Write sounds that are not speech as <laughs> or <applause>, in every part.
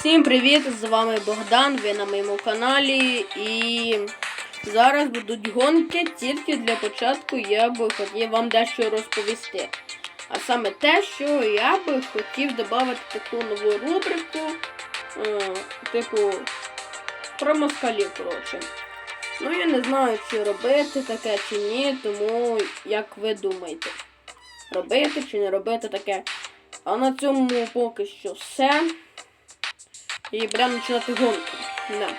Всім привіт! З вами Богдан, ви на моєму каналі і зараз будуть гонки. Тільки для початку я би хотів вам дещо розповісти. А саме те, що я би хотів додати таку нову рубрику, е, типу про москалів, коротше. Ну я не знаю, чи робити таке чи ні, тому як ви думаєте, робити чи не робити таке. А на цьому поки що все. І будемо починати гонку. Да.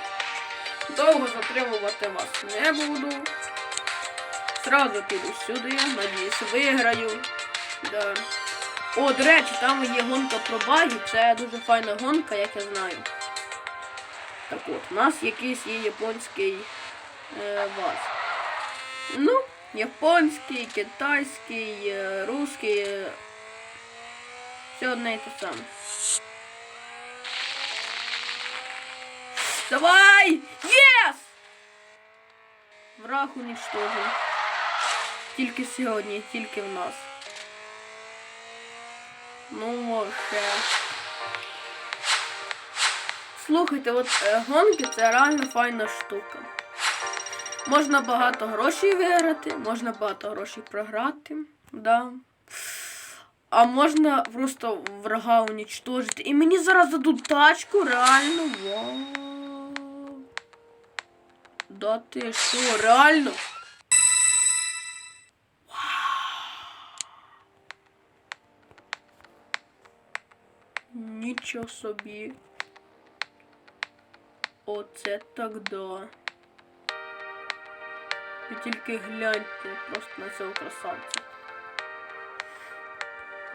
Довго затримувати вас не буду. Сразу піду сюди, надіюсь, виграю. Да. О, до речі, там є гонка про баги, це дуже файна гонка, як я знаю. Так от, у нас якийсь є японський е, ваз. Ну, японський, китайський, е, русський. Е, все одне і те саме. Давай! Єс! Враг уничтожен. Тільки сьогодні, тільки в нас. Ну, може. Слухайте, от е, гонки це реально файна штука. Можна багато грошей виграти, можна багато грошей програти. Да. А можна просто врага уничтожити. І мені зараз дадуть тачку, реально. Вау. Да ти що, реально? Нічого собі. Оце так да. Ви тільки гляньте просто на цього красавця.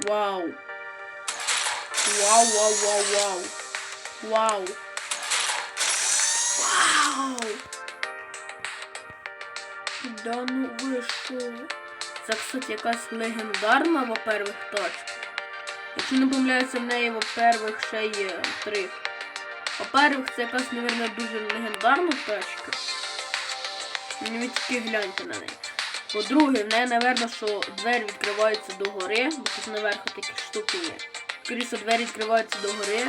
Вау. Вау, вау, вау, вау. Вау. Вау. Да ну ви що? Це, кстати, якась легендарна, во-первых, тачка. Якщо не помиляюся, в неї, во-первых, ще є три. Во-первых, це якась, мабуть, дуже легендарна тачка. Ну, ви тільки гляньте на неї. По-друге, в неї, напевно, що двері відкриваються догори, бо тут наверху такі штуки є. Скоріше, двері відкриваються догори.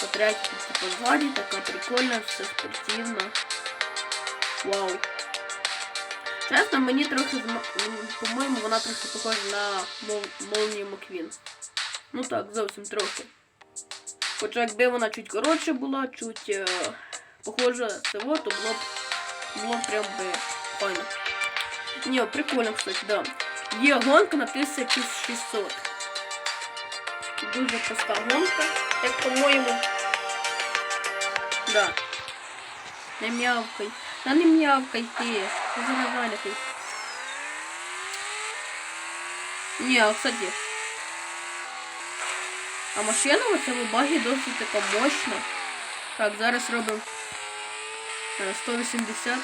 По-третє, тут типу ззаді, така прикольна, все спортивно. Вау. Чесно, мені трохи, по-моєму, вона трохи похожа на Мол- Молнію Маквін. Ну так, зовсім трохи. Хоча якби вона чуть коротше була, чуть е, похожа цього, то було б, було прям би файно. Ні, прикольно, кстати, да. Є гонка на 1600. Дуже проста гонка, як по-моєму. Да. Не м'явкай. Та не м'явкай ти. Заравалякай. Ні, а кстати. А машина у цьому багі досить така мощна. Так, зараз робимо е, 180.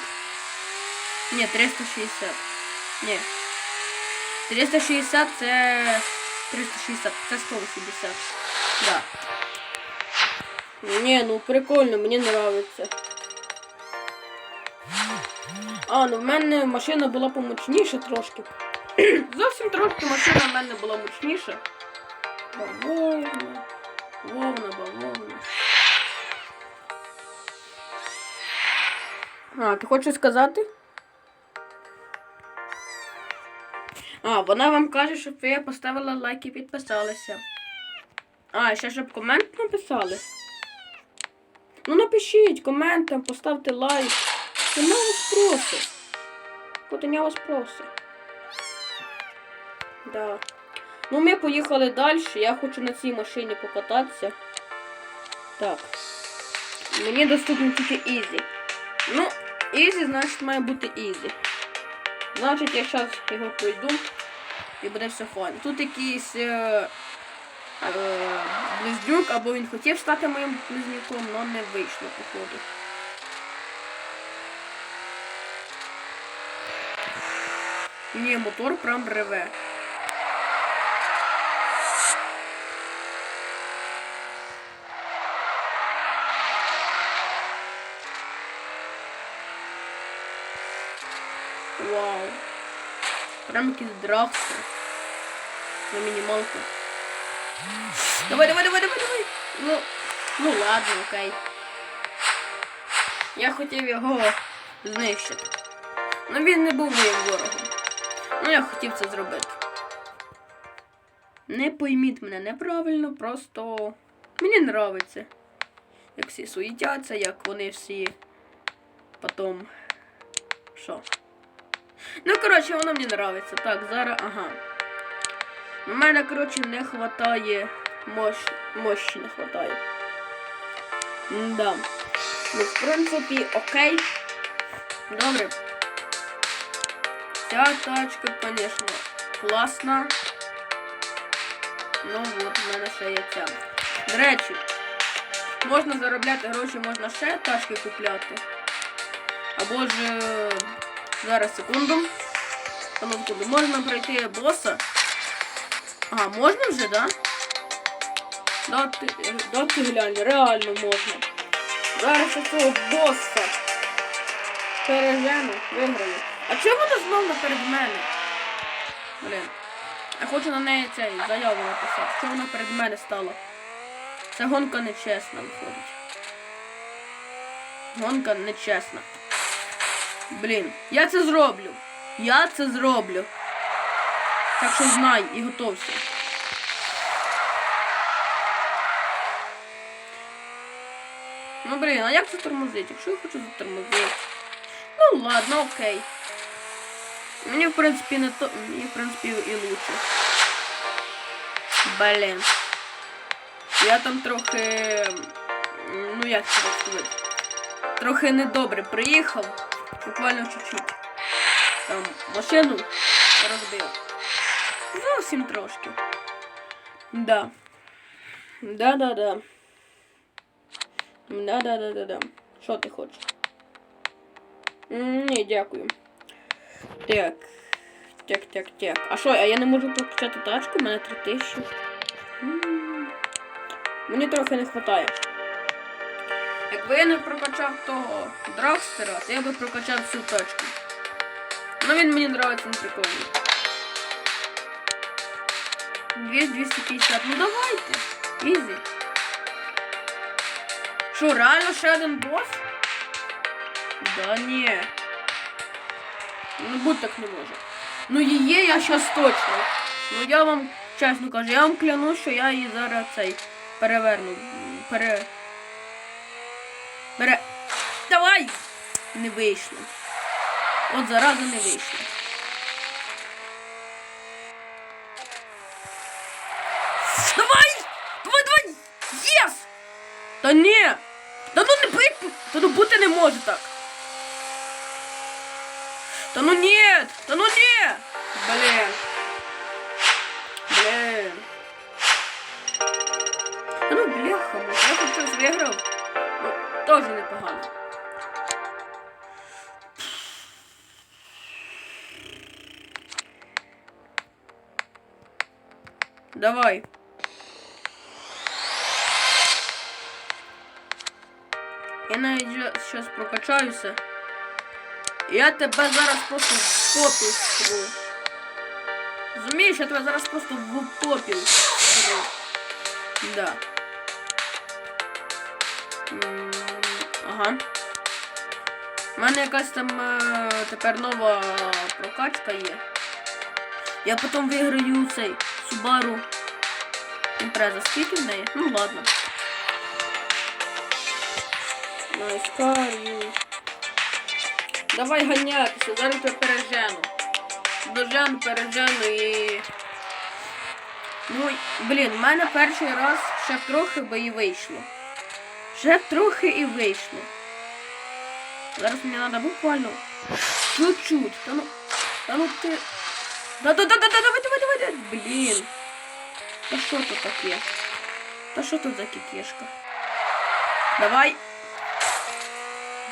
Ні, 360. Ні. 360 це 360, це 180. Да. Ні, ну прикольно, мені нравиться. А, ну в мене машина була помощніша трошки. <clears throat> Зовсім трошки машина в мене була мощніша. Бавовна. Вовна, бавовна. А, ти хочеш сказати? А, вона вам каже, щоб ви поставили лайк і підписалися. А, ще щоб комент написали. Ну напишіть комент поставте лайк. Вона вас просить. Котеня вас просить. Да. Ну, ми поїхали далі. Я хочу на цій машині покататися. Так. Мені доступно тільки Ізі. Ну, Ізі, значить, має бути Ізі. Значить, я зараз його пройду і буде все файно. Тут якийсь е, е, близнюк, або він хотів стати моїм близнюком, але не вийшло, походу. Ні, мотор прям реве. Вау. Прям якийсь драгстер. На мінімалку. Давай, давай, давай, давай, давай. Ну, Ну ладно, окей. Я хотів його знищити. Ну він не був моїм ворогом. Ну я хотів це зробити. Не пойміть мене неправильно, просто мені нравиться. Як всі суетяться, як вони всі потом. Що? Ну, коротше, воно мені нравиться. Так, зараз, ага. У мене, коротше, не хватає мощ... мощі не хватає. Да. Ну, в принципі, окей. Добре. Ця тачка, звісно, класна. Ну от, в мене ще є ця. До речі, можна заробляти гроші, можна ще тачки купляти. Або ж зараз секунду. Ну, секунду. Можна пройти боса. Ага, можна вже, да? Е, дати глянь, реально можна. Зараз я цього боса пережену, виграю. А чому вона знов наперед мене? Блін. Я хочу на неї цей заяву написати. Що вона перед мене стала? Це гонка нечесна виходить. Гонка нечесна. Блін, я це зроблю. Я це зроблю. Так що знай і готовся. Ну блін, а як затормозити? Якщо я хочу затормозити. Ну ладно, окей. Мені в принципі не то. Мені в принципі і лучше. Блін. Я там трохи. Ну як це сказати? Трохи недобре приїхав. Буквально чуть-чуть. Там машину розбив. Зовсім трошки. Да. Да-да-да. Да-да-да-да-да. Що ти хочеш? Ні, дякую. Так. Так, так, так. А що, а я не можу прокачати тачку? У мене 3000. М. Мені трохи не вистачає. Якби я не прокачав того драгстера, то я би прокачав всю тачку. Ну він мені нравиться, він прикольний. 200-250. Ну давайте. Ізі. Що, реально ще один бос? Да ні. Ну будь так не може. Ну її я щас точно. Ну я вам чесно кажу, я вам клянусь, що я її зараз цей переверну. Пере. Пере. Давай! Не вийшло. От зараза не вийшло. Давай! Давай, давай! Єс! Та ні! Та ну не бить! Та ну бути не може так. Та ну нет! Та ну ні! Блін. Блін. Та ну бляха, може, я хоч щось виграв. Ну, теж непогано. Давай. Я навіть зараз прокачаюся. Я тебе зараз просто в попіл стру. Розумієш, я тебе зараз просто в попіл стру. Да. Ага. У мене якась там е, тепер нова прокачка є. Я потім виграю цей Subaru Impreza. Скільки в неї? Ну ладно. Nice. Давай ганятися, зараз тебе пережену. Дожену, пережену і. Ну, блін, в мене перший раз ще трохи би і вийшло. Ще трохи і вийшло. Зараз мені треба буквально чуть-чуть. Та ну. Та ну ти. Да, да, да, да, да, давай, давай, давай. Блін. Та що тут таке? Та що тут за кікешка? Давай.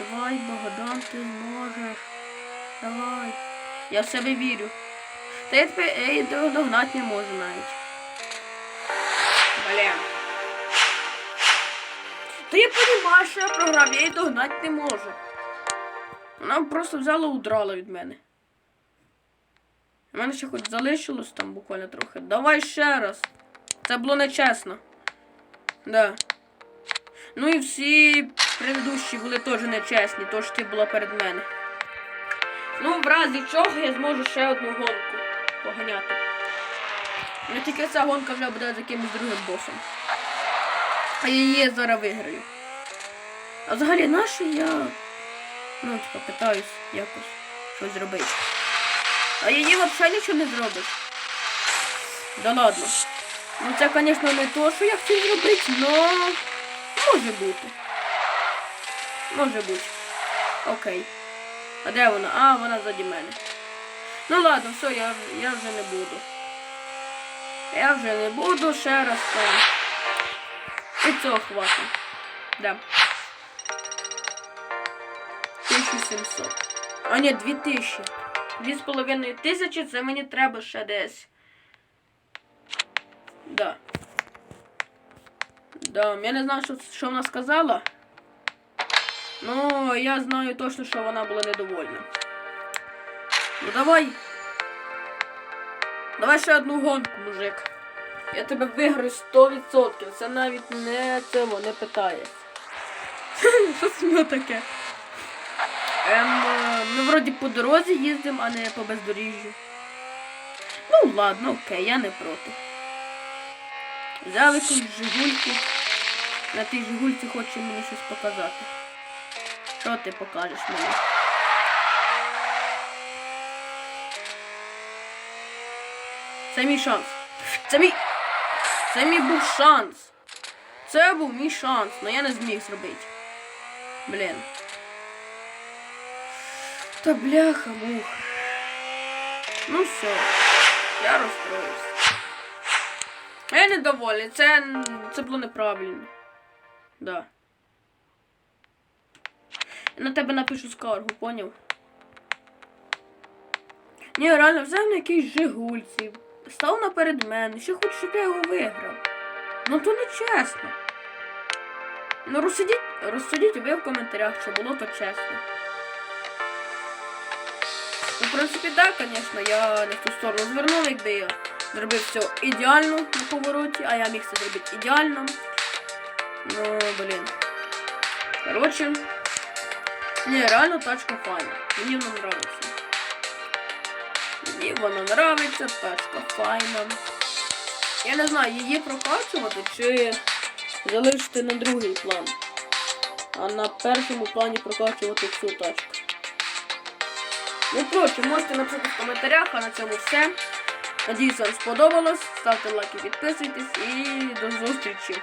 Давай, Богдан, ти зможеш. Давай. Я в себе вірю. Та я її до- догнати не можу навіть. Блін. Та я розумію, що я програв, я її догнати не можу. Вона просто взяла і удрала від мене. У мене ще хоч залишилось там буквально трохи. Давай ще раз. Це було нечесно. Да. Ну і всі предыдущі були теж нечесні, тож ти була перед мене. Ну, в разі чого я зможу ще одну гонку поганяти. Ну тільки ця гонка вже буде з якимось другим босом. А я її зараз виграю. А взагалі нащо я. Ну, типа, питаюсь якось щось зробити. А її взагалі нічого не зробиш. Да ладно. Ну це, звісно, не то, що я хотів зробити, но може бути. Може бути. Окей. А де вона? А, вона ззаді мене. Ну ладно, все, я, я вже не буду. Я вже не буду ще раз там. І цього хватить. Да. 1700. А ні, 2000. Дві з половиною тисячі, це мені треба ще десь. Да. Да, я не знаю, що, що вона сказала. Ну, я знаю точно, що вона була недовольна. Ну давай. Давай ще одну гонку, мужик. Я тебе виграю 100%. Це навіть не цього не питає. <laughs> Що нього таке? Ем, е, ми вроді по дорозі їздимо, а не по бездоріжжю. Ну ладно, окей, я не проти. Взяли якусь жигульку. На тій жигульці хоче мені щось показати. Що ти покажеш мені? Це мій шанс. Це мій. Це мій був шанс. Це був мій шанс, але я не зміг зробити. Блін. Та бляха мух. Ну все, я розстроївся. Я недовольний, це, це було неправильно. Да. На тебе напишу скаргу, поняв? Ні, реально, взяв на якийсь жигульці. Став наперед мене, ще хочу, щоб я його виграв. Ну то не чесно. Ну розсудіть, розсудіть ви в коментарях, чи було то чесно. Ну, в принципі, так, звісно, я не в ту сторону звернув, якби я зробив все ідеально на повороті, а я міг це зробити ідеально. Ну, блін. Коротше. Ні, реально тачка файна. Мені вона нравиться. Мені вона нравиться, тачка файна. Я не знаю, її прокачувати чи залишити на другий план. А на першому плані прокачувати цю тачку. Ну, коротше, можете написати в коментарях, а на цьому все. Надіюсь, вам сподобалось. Ставте лайки, підписуйтесь і до зустрічі.